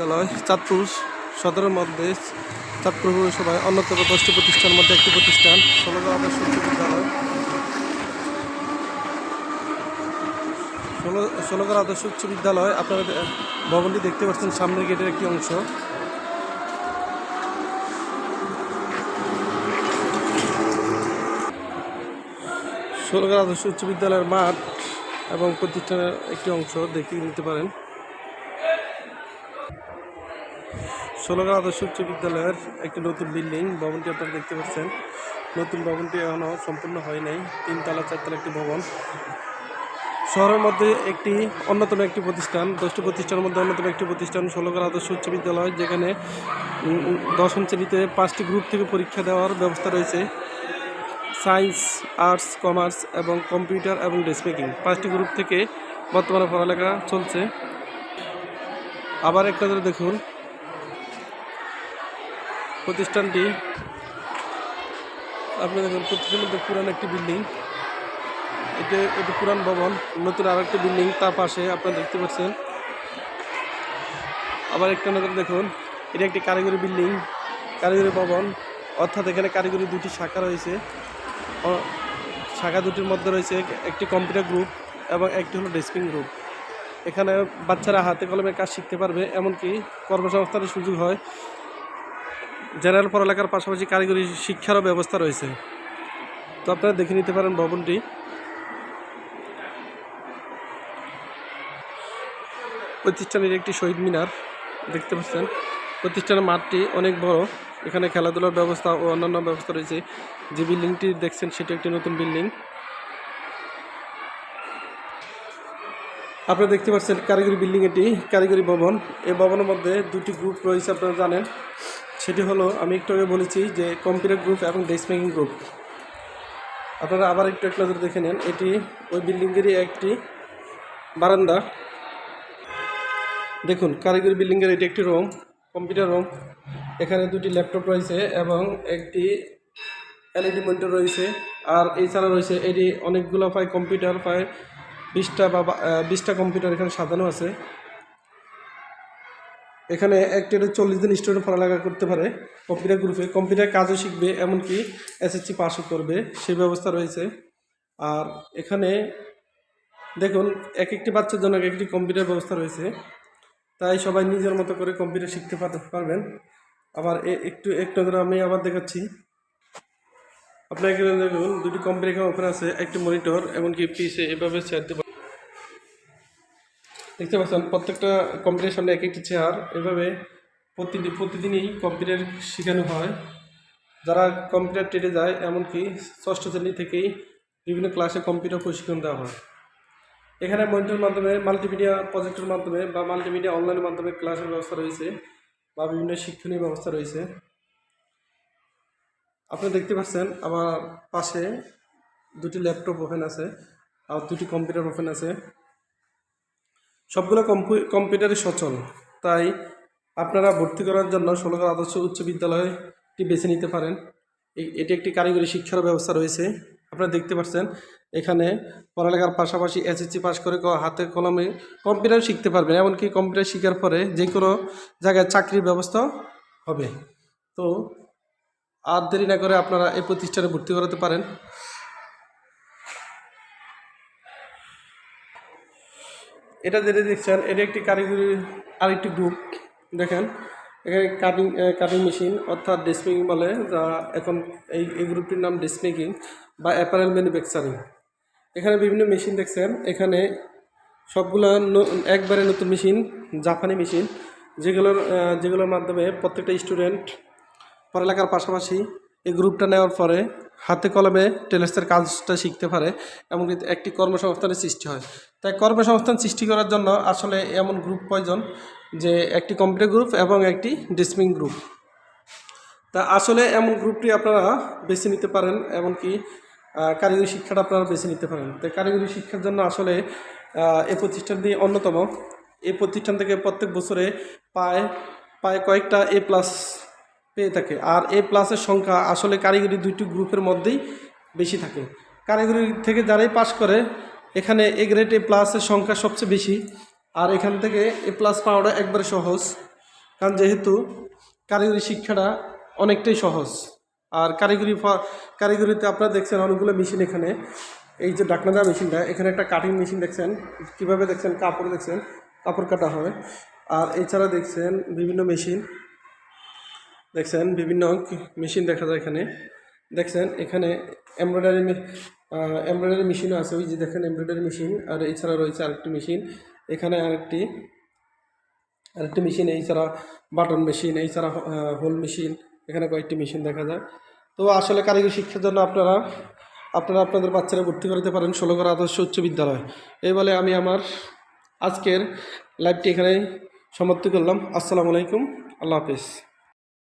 বিদ্যালয় চাঁদপুর সদরের মধ্যে, চাঁদপুর পৌরসভায় অন্যতম দশটি প্রতিষ্ঠানের মধ্যে একটি প্রতিষ্ঠান ষোলগা আদর্শ উচ্চ বিদ্যালয় ষোলো ষোলগড় আদর্শ উচ্চ বিদ্যালয় আপনারা ভবনটি দেখতে পাচ্ছেন সামনের গেটের একটি অংশ। ষোলগড় আদর্শ উচ্চ বিদ্যালয়ের মাঠ এবং প্রতিষ্ঠানের একটি অংশ দেখিয়ে নিতে পারেন। ষোলগড় আদর্শ উচ্চ বিদ্যালয়ের একটি নতুন বিল্ডিং, ভবনটি আপনারা দেখতে পাচ্ছেন। নতুন ভবনটি এখনও সম্পূর্ণ হয় নাই, তিনতলা, চারতলা একটি ভবন। শহরের মধ্যে একটি অন্যতম একটি প্রতিষ্ঠান, দশটি প্রতিষ্ঠানের মধ্যে অন্যতম একটি প্রতিষ্ঠান ষোলগড় আদর্শ উচ্চ বিদ্যালয়, যেখানে দশম শ্রেণীতে পাঁচটি গ্রুপ থেকে পরীক্ষা দেওয়ার ব্যবস্থা রয়েছে। সায়েন্স, আর্টস, কমার্স এবং কম্পিউটার এবং ড্রেসমেকিং পাঁচটি গ্রুপ থেকে বর্তমানে পড়ালেখা চলছে। আবার একটা দেখুন। প্রতিষ্ঠানটি, আপনি দেখুন প্রতিষ্ঠানটি পুরান একটি বিল্ডিং। এটা, এটি পুরান ভবন, নতুন আর একটি বিল্ডিং, তার পাশে আপনারা দেখতে পাচ্ছেন। আবার একটা নজর দেখুন, এটা একটি কারিগরি বিল্ডিং, কারিগরি ভবন। অর্থাৎ এখানে কারিগরি দুটি শাখা রয়েছে। শাখা দুটির মধ্যে রয়েছে একটি কম্পিউটার গ্রুপ এবং একটি হলো ডেস্কিং গ্রুপ। এখানে বাচ্চারা হাতে কলমে কাজ শিখতে পারবে, এমনকি কর্মসংস্থানের সুযোগ হয়। জেনারেল পড়ালেখার পাশাপাশি কারিগরি শিক্ষারও ব্যবস্থা রয়েছে। তো আপনারা দেখে নিতে পারেন ভবনটি। প্রতিষ্ঠানের একটি শহীদ মিনার, দেখতে পাচ্ছেন। প্রতিষ্ঠানের মাঠটি অনেক বড়। এখানে খেলাধুলার ব্যবস্থা ও অন্যান্য ব্যবস্থা রয়েছে। যে বিল্ডিংটি দেখছেন, সেটি একটি নতুন বিল্ডিং। আপনারা দেখতে পাচ্ছেন কারিগরি বিল্ডিং এটি, কারিগরি ভবন। এই ভবনের মধ্যে দুটি গ্রুপ রয়েছে, আপনারা জানেন। সেটি হলো, আমি একটু আগে বলেছি যে কম্পিউটার গ্রুপ এবং ডেস্ক মেকিং গ্রুপ আপনারা আবার একটু এক নজর দেখে নেন, এটি ওই বিল্ডিংয়েরই একটি বারান্দা। দেখুন, কারিগরি বিল্ডিংয়ের এটি একটি রুম কম্পিউটার রুম এখানে দুটি ল্যাপটপ রয়েছে এবং একটি এলইডি মনিটর রয়েছে। আর এছাড়া রয়েছে, এটি অনেকগুলো প্রায় কম্পিউটার প্রায় বিশটা বা বিশটা কম্পিউটার এখানে সাজানো আছে। এখানে একটি চল্লিশ দিন স্টুডেন্ট পড়ালেখা করতে পারে কম্পিউটার গ্রুপে কম্পিউটার কাজও শিখবে, এমনকি এসএসসি পাসও করবে সেই ব্যবস্থা রয়েছে। আর এখানে দেখুন এক একটি বাচ্চার জন্য এক একটি কম্পিউটার ব্যবস্থা রয়েছে। তাই সবাই নিজের মতো করে কম্পিউটার শিখতে পার- পারবেন। আবার একটু একটু আমি আবার দেখাচ্ছি। আপনার এখানে দেখুন দুটি কম্পিউটার ওপেন আছে, একটি মনিটর এমনকি পিসে এভাবে চেয়ার দিতে দেখতে পাচ্ছেন, প্রত্যেকটা কম্পিউটারের সামনে এক একটি চেয়ার এভাবে প্রতিদিন প্রতিদিনই কম্পিউটার শেখানো হয়। যারা কম্পিউটার ট্রেডে যায়, এমনকি ষষ্ঠ শ্রেণি থেকেই বিভিন্ন ক্লাসে কম্পিউটার প্রশিক্ষণ দেওয়া হয়। এখানে মনিটরের মাধ্যমে মাল্টিমিডিয়া প্রজেক্টের মাধ্যমে বা মাল্টিমিডিয়া অনলাইনের মাধ্যমে ক্লাসের ব্যবস্থা রয়েছে, বা বিভিন্ন শিক্ষণীয় ব্যবস্থা রয়েছে। আপনি দেখতে পাচ্ছেন আমার পাশে দুটি ল্যাপটপ ওপেন আছে আর দুটি কম্পিউটার ওপেন আছে। সবগুলো কম্পু- কম্পিউটারে সচল। তাই আপনারা ভর্তি করার জন্য ষোলগড় আদর্শ উচ্চ বিদ্যালয়টি বেছে নিতে পারেন। এটি একটি কারিগরি শিক্ষার ব্যবস্থা রয়েছে। আপনারা দেখতে পাচ্ছেন এখানে পড়ালেখার পাশাপাশি এসএসসি পাস করে হাতে কলমে কম্পিউটার শিখতে পারবেন, এমনকি কম্পিউটার শেখার পরে যে কোনো জায়গায় চাকরির ব্যবস্থা হবে। তো আর দেরি না করে আপনারা এই প্রতিষ্ঠানে ভর্তি করাতে পারেন। এটা যেটা দেখছেন, এটা একটি কারিগরি, আরেকটি গ্রুপ। দেখেন, এখানে কাটিং কাটিং মেশিন অর্থাৎ ডেসমেকিং বলে, যা এখন এই এই গ্রুপটির নাম ডেসমেকিং বা অ্যাপারেল ম্যানুফ্যাকচারিং। এখানে বিভিন্ন মেশিন দেখছেন, এখানে সবগুলো একবারে নতুন মেশিন, জাপানি মেশিন, যেগুলোর যেগুলোর মাধ্যমে প্রত্যেকটা স্টুডেন্ট পড়ালেখার পাশাপাশি এই গ্রুপটা নেওয়ার পরে হাতে কলমে টেলেসের কাজটা শিখতে পারে এমনকি একটি কর্মসংস্থানের সৃষ্টি হয়। তাই কর্মসংস্থান সৃষ্টি করার জন্য আসলে এমন গ্রুপ প্রয়োজন যে একটি কম্পিউটার গ্রুপ এবং একটি ডিসমিং গ্রুপ। তা আসলে এমন গ্রুপটি আপনারা বেছে নিতে পারেন এমনকি কারিগরি শিক্ষাটা আপনারা বেছে নিতে পারেন। তাই কারিগরি শিক্ষার জন্য আসলে এই প্রতিষ্ঠানটি অন্যতম। এই প্রতিষ্ঠান থেকে প্রত্যেক বছরে পায় পায় কয়েকটা এ প্লাস পেয়ে থাকে। আর এ প্লাসের সংখ্যা আসলে কারিগরি দুইটি গ্রুপের মধ্যেই বেশি থাকে। কারিগরি থেকে যারাই পাশ করে, এখানে এ গ্রেড এ প্লাসের সংখ্যা সবচেয়ে বেশি। আর এখান থেকে এ প্লাস পাওয়াটা একবারে সহজ। কারণ যেহেতু কারিগরি শিক্ষাটা অনেকটাই সহজ। আর কারিগরি কারিগরিতে আপনারা দেখছেন অনেকগুলো মেশিন এখানে। এই যে ডাকনা দেওয়া মেশিনটা এখানে একটা কাটিং মেশিন দেখছেন। কীভাবে দেখছেন? কাপড় দেখছেন। কাপড় কাটা হয়। আর এছাড়া দেখছেন বিভিন্ন মেশিন দেখছেন, বিভিন্ন মেশিন দেখা যায় এখানে। দেখছেন, এখানে এমব্রয়ডারি এমব্রয়ডারি মেশিনও আছে। ওই যে দেখেন, এমব্রয়ডারি মেশিন, আর এছাড়া রয়েছে আরেকটি মেশিন। এখানে আরেকটি আরেকটি মেশিন, এছাড়া বাটন মেশিন, এছাড়া হোল মেশিন, এখানে কয়েকটি মেশিন দেখা যায়। তো আসলে কারিগরি শিক্ষার জন্য আপনারা আপনারা আপনাদের বাচ্চারা ভর্তি করাতে পারেন ষোলোগড় আদর্শ উচ্চ বিদ্যালয়। এই বলে আমি আমার আজকের লাইভটি এখানে সমাপ্তি করলাম। আসসালামু আলাইকুম। আল্লাহ হাফিজ।